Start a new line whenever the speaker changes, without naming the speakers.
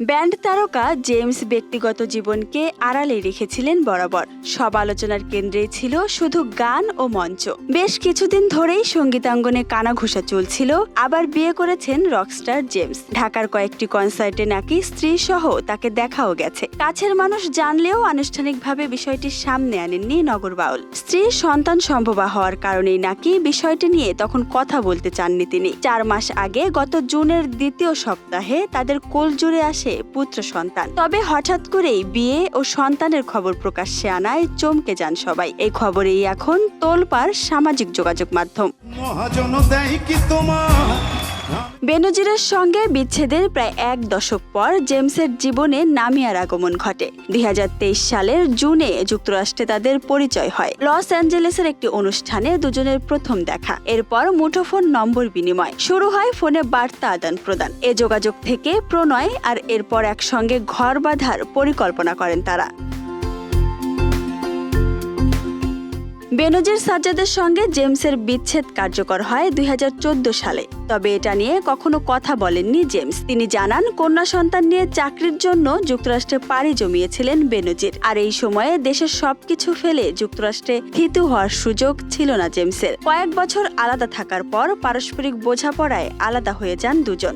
Band তারকা James ব্যক্তিগত জীবনকে আড়ালে রেখেছিলেন বরাবর। সব আলোচনার কেন্দ্রেই ছিল শুধু গান ও মঞ্চ। বেশ কিছুদিন ধরেই সঙ্গীতাঙ্গনে কানাঘুষা চলছিল, আবার বিয়ে করেছেন রকস্টার জেমস। ঢাকার কয়েকটি কনসার্টে নাকি স্ত্রী সহ তাকে দেখাও গেছে। কাছের মানুষ জানলেও আনুষ্ঠানিকভাবে বিষয়টি সামনে আনেননি নগর বাউল। স্ত্রীর সন্তান সম্ভবা হওয়ার কারণেই নাকি বিষয়টি নিয়ে তখন কথা বলতে চাননি তিনি। চার মাস আগে গত জুনের দ্বিতীয় সপ্তাহে তাদের কোল জুড়ে আসে পুত্র সন্তান। তবে হঠাৎ করেই বিয়ে ও সন্তানের খবর প্রকাশ্যে আনায় চমকে যান সবাই। এই খবরেই এখন তোলপার সামাজিক যোগাযোগ মাধ্যম।
মহাজন দেয় কি তোমার?
বেনজিরের সঙ্গে বিচ্ছেদের প্রায় এক দশক পর জেমসের জীবনে নামিয়ার আগমন ঘটে। দুই হাজার তেইশ সালের জুনে যুক্তরাষ্ট্রে তাদের পরিচয় হয়। লস অ্যাঞ্জেলেসের একটি অনুষ্ঠানে দুজনের প্রথম দেখা। এরপর মুঠোফোন নম্বর বিনিময়। শুরু হয় ফোনে বার্তা আদান প্রদান। এ যোগাযোগ থেকে প্রণয় আর এরপর একসঙ্গে ঘর বাঁধার পরিকল্পনা করেন তারা। বেনজির সাজ্জাদের সঙ্গে জেমসের বিচ্ছেদ কার্যকর হয় দুই হাজার চোদ্দ সালে। তবে এটা নিয়ে কখনো কথা বলেননি জেমস। তিনি জানান, কন্যা সন্তান নিয়ে চাকরির জন্য যুক্তরাষ্ট্রে পাড়ি জমিয়েছিলেন বেনজির। আর এই সময়ে দেশের সবকিছু ফেলে যুক্তরাষ্ট্রে থিতু হওয়ার সুযোগ ছিল না জেমসের। কয়েক বছর আলাদা থাকার পর পারস্পরিক বোঝাপড়ায় আলাদা হয়ে যান দুজন।